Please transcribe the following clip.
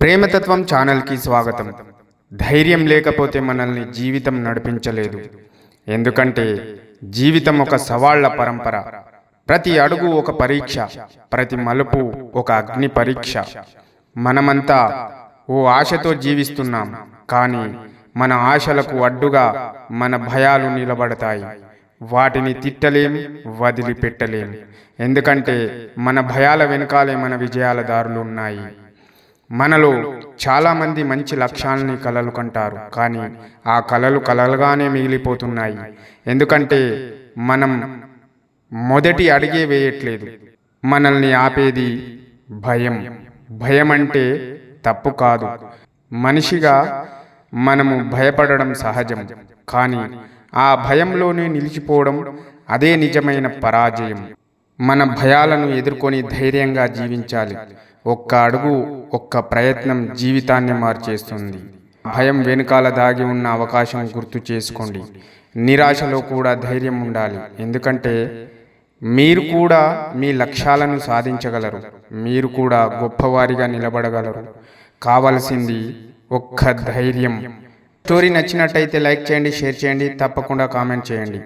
ప్రేమతత్వం ఛానల్కి స్వాగతం. ధైర్యం లేకపోతే మనల్ని జీవితం నడిపించలేదు. ఎందుకంటే జీవితం ఒక సవాళ్ళ పరంపర. ప్రతి అడుగు ఒక పరీక్ష ప్రతి మలుపు ఒక అగ్ని పరీక్ష. మనమంతా ఓ ఆశతో జీవిస్తున్నాం కానీ మన ఆశలకు అడ్డుగా మన భయాలు నిలబడతాయి. వాటిని తిట్టలేం వదిలిపెట్టలేం. ఎందుకంటే మన భయాల వెనకాలే మన విజయాల దారులు ఉన్నాయి. మనలో చాలామంది మంచి లక్ష్యాలని కలలు కంటారు కానీ ఆ కలలు కలలుగానే మిగిలిపోతున్నాయి. ఎందుకంటే మనం మొదటి అడిగే వేయట్లేదు. మనల్ని ఆపేది భయం. భయం అంటే తప్పు కాదు. మనిషిగా మనము భయపడడం సహజం కానీ ఆ భయంలోనే నిలిచిపోవడం అదే నిజమైన పరాజయం. మన భయాలను ఎదుర్కొని ధైర్యంగా జీవించాలి. ఒక్క అడుగు ఒక్క ప్రయత్నం జీవితాన్ని మార్చేస్తుంది. భయం వెనుకాల దాగి ఉన్న అవకాశం గుర్తు చేసుకోండి. నిరాశలో కూడా ధైర్యం ఉండాలి. ఎందుకంటే మీరు కూడా మీ లక్ష్యాలను సాధించగలరు. మీరు కూడా గొప్పవారిగా నిలబడగలరు. కావలసింది ఒక్క ధైర్యం. స్టోరీ నచ్చినట్టయితే లైక్ చేయండి షేర్ చేయండి తప్పకుండా కామెంట్ చేయండి.